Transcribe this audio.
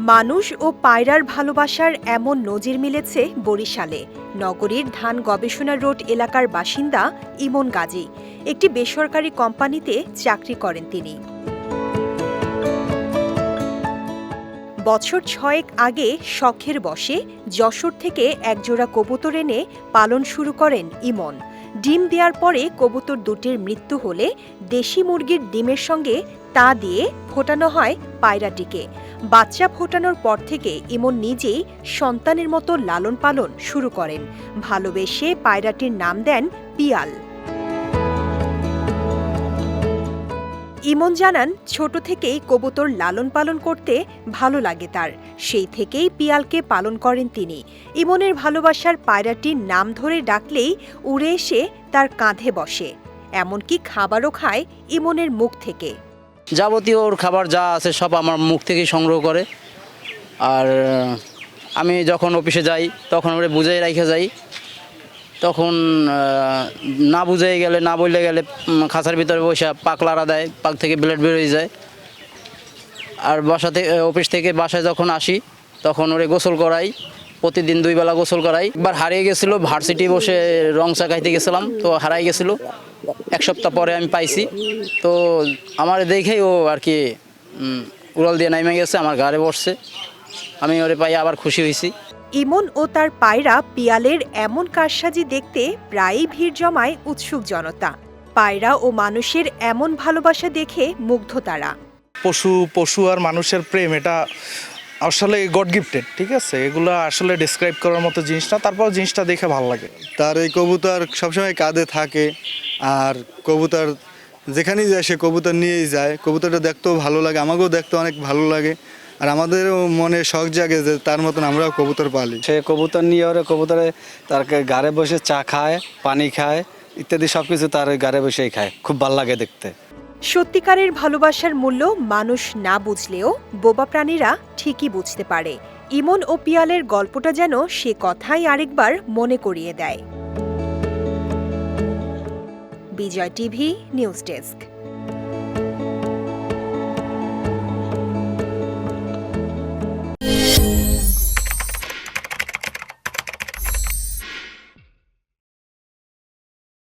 মানুষ ও পায়রার ভালোবাসার এমন নজির মিলেছে বরিশালে। নগরীর ধান গবেষণা রোড এলাকার বাসিন্দা ইমন গাজী। একটি বেসরকারি কোম্পানিতে চাকরি করেন তিনি। বছর ছয়েক আগে শখের বসে যশোর থেকে একজোড়া কবুতর এনে পালন শুরু করেন ইমন। ডিম দেওয়ার পরে কবুতর দুটির মৃত্যু হলে দেশি মুরগির ডিমের সঙ্গে তা দিয়ে ফোটানো হয় পায়রাটিকে। বাচ্চা ফোটানোর পর থেকে ইমন নিজেই সন্তানের মতো লালন পালন শুরু করেন। ভালোবেসে পায়রাটির নাম দেন পিয়াল। ইমন জানান, ছোট থেকেই কবুতর লালন পালন করতে ভালো লাগে তার। সেই থেকেই পিয়ালকে পালন করেন তিনি। ইমনের ভালোবাসার পায়রাটির নাম ধরে ডাকলেই উড়ে এসে তার কাঁধে বসে। এমনকি খাবারও খায় ইমনের মুখ থেকে। যাবতীয় ওর খাবার যা আছে সব আমার মুখ থেকে সংগ্রহ করে। আর আমি যখন অফিসে যাই, তখন ওরে বুঝাই রাখে যাই। তখন না বুঝাই গেলে, না বললে গেলে খাঁচার ভিতরে বসে পাক লাড়া দেয়, পাক থেকে ব্লেড বেরোয় যায়। আর বাসা থেকে অফিস থেকে বাসায় যখন আসি, তখন ওরে গোসল করাই, প্রতিদিন দুই বেলা গোসল করাই। একবার হারিয়ে গেছিল, ভার্সিটি বসে রং চা খাইতে গেছিলাম, তো হারাই গেছিল। এক সপ্তাহ পরে আমি পাইছি। তো আমার দেখেই ও আর কি উড়াল দিয়ে নাইমে গেছে, আমার গাড়ে বসছে। আমি ওরে পাই আবার খুশি হয়েছি ইমন ও তার পায়রা পিয়ালের এমন কারসাজি দেখতে প্রায়ই ভিড় জমায় উৎসুক জনতা। পায়রা ও মানুষের এমন ভালোবাসা দেখে মুগ্ধ তারা। পশু পশু আর মানুষের প্রেম এটা আসলে গড গিফটেড ঠিক আছে? এগুলো আসলে ডিসক্রাইব করার মতো জিনিস না তারপর জিনিসটা দেখে ভালো লাগে। তার এই কবুতর সবসময় কাঁধে থাকে আর কবুতর যেখানেই যায় সে কবুতর নিয়েই যায়। কবুতরটা দেখতেও ভালো লাগে আমাকেও দেখতে অনেক ভালো লাগে। আর আমাদেরও মনে শখ জাগে যে তার মতন আমরাও কবুতর পালি। সে কবুতর নিয়ে ওরে কবুতরে তার গাড়ে বসে চা খায় পানি খায় ইত্যাদি সব কিছু তার ওই গাড়ে বসেই খায়। খুব ভালো লাগে দেখতে। সত্যিকারের ভালোবাসার মূল্য মানুষ না বুঝলেও বোবা প্রাণীরা ঠিকই বুঝতে পারে। ইমন ও পিয়ালের গল্পটা যেন সে কথাই আরেকবার মনে করিয়ে দেয়। Bijoy TV news desk.